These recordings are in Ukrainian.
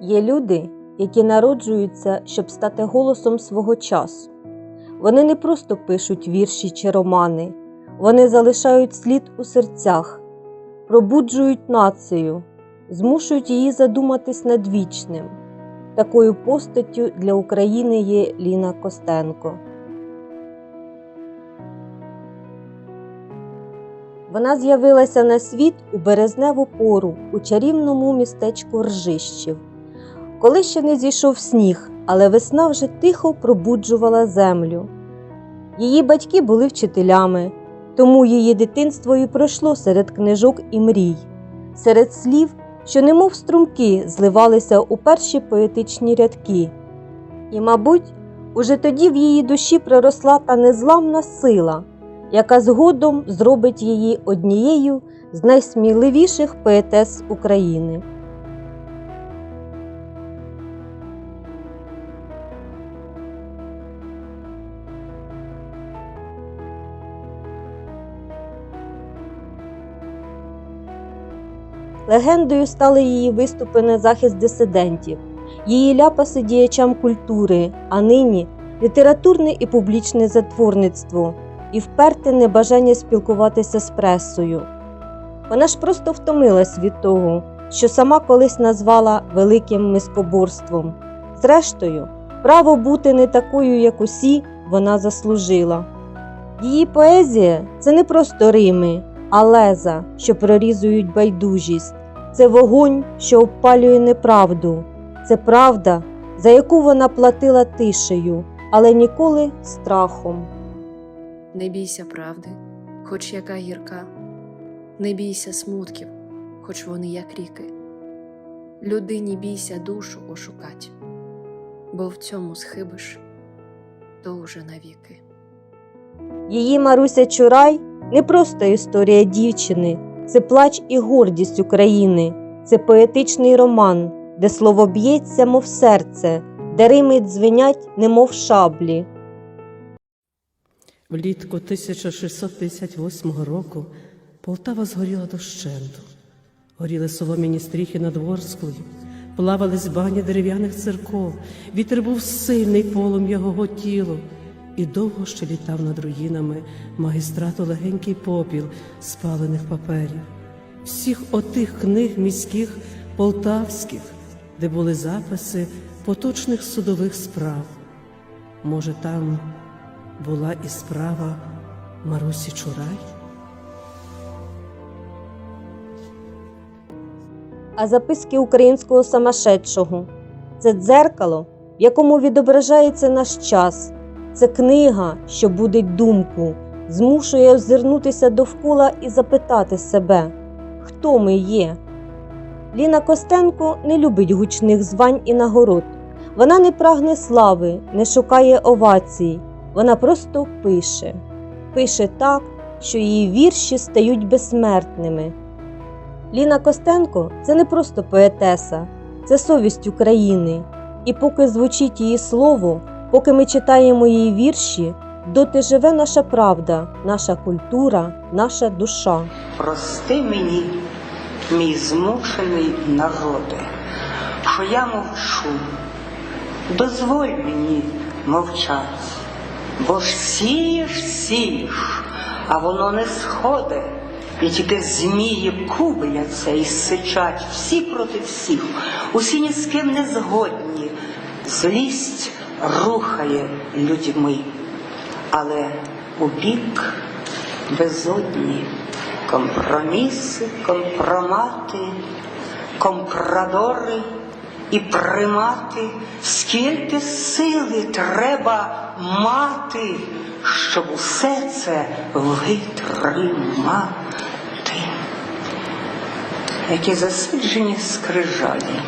Є люди, які народжуються, щоб стати голосом свого часу. Вони не просто пишуть вірші чи романи, вони залишають слід у серцях, пробуджують націю, змушують її задуматись над вічним. Такою постаттю для України є Ліна Костенко. Вона з'явилася на світ у березневу пору у чарівному містечку Ржищів. Коли ще не зійшов сніг, але весна вже тихо пробуджувала землю. Її батьки були вчителями, тому її дитинство і пройшло серед книжок і мрій, серед слів, що немов струмки зливалися у перші поетичні рядки. І, мабуть, уже тоді в її душі проросла та незламна сила, яка згодом зробить її однією з найсміливіших поетес України. Легендою стали її виступи на захист дисидентів, її ляпаси діячам культури, а нині літературне і публічне затворництво і вперте небажання спілкуватися з пресою. Вона ж просто втомилась від того, що сама колись назвала великим мискоборством. Зрештою, право бути не такою, як усі, вона заслужила. Її поезія це не просто рими, а леза, що прорізують байдужість, це вогонь, що обпалює неправду, це правда, за яку вона платила тишею, але ніколи страхом. Не бійся правди, хоч яка гірка, не бійся смутків, хоч вони як ріки. Людині бійся душу ошукать, бо в цьому схибиш, то уже навіки. Її Маруся Чурай не просто історія дівчини, це плач і гордість України, це поетичний роман, де слово б'ється, мов серце, де рими дзвенять, немов шаблі. Влітку 1658 року Полтава згоріла дощенту. Горіли солом'яні стріхи над Ворсклою, плавались бані дерев'яних церков, вітер був сильний полум'я його тіло, і довго ще літав над руїнами магістрату легенький попіл спалених паперів, всіх отих книг міських полтавських, де були записи поточних судових справ. Може, там була і справа Марусі Чурай? а записки українського самошедшого. Це дзеркало, в якому відображається наш час. Це книга, що будить думку, змушує озирнутися довкола і запитати себе, хто ми є. Ліна Костенко не любить гучних звань і нагород. Вона не прагне слави, не шукає овацій. Вона просто пише. Пише так, що її вірші стають безсмертними. Ліна Костенко це не просто поетеса, це совість України. І поки звучить її слово, поки ми читаємо її вірші, доти живе наша правда, наша культура, наша душа. Прости мені, мій змучений народе, що я мовчу, дозволь мені мовчать, бо ж сієш, сієш, а воно не сходить, і тільки змії кубляться і сичать всі проти всіх, усі ні з ким не згодні, злість рухає людьми, але у бік безодні компроміси, компромати, компрадори і примати, скільки сили треба мати, щоб усе це витримати, які засиджені скрижалі,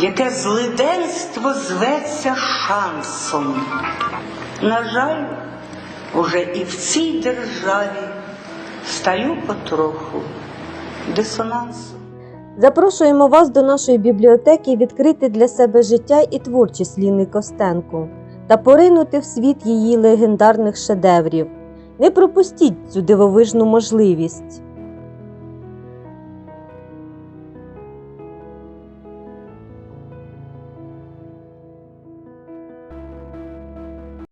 яке злиденство зветься шансом. На жаль, уже і в цій державі стаю потроху дисонансом. Запрошуємо вас до нашої бібліотеки відкрити для себе життя і творчість Ліни Костенко та поринути в світ її легендарних шедеврів. Не пропустіть цю дивовижну можливість.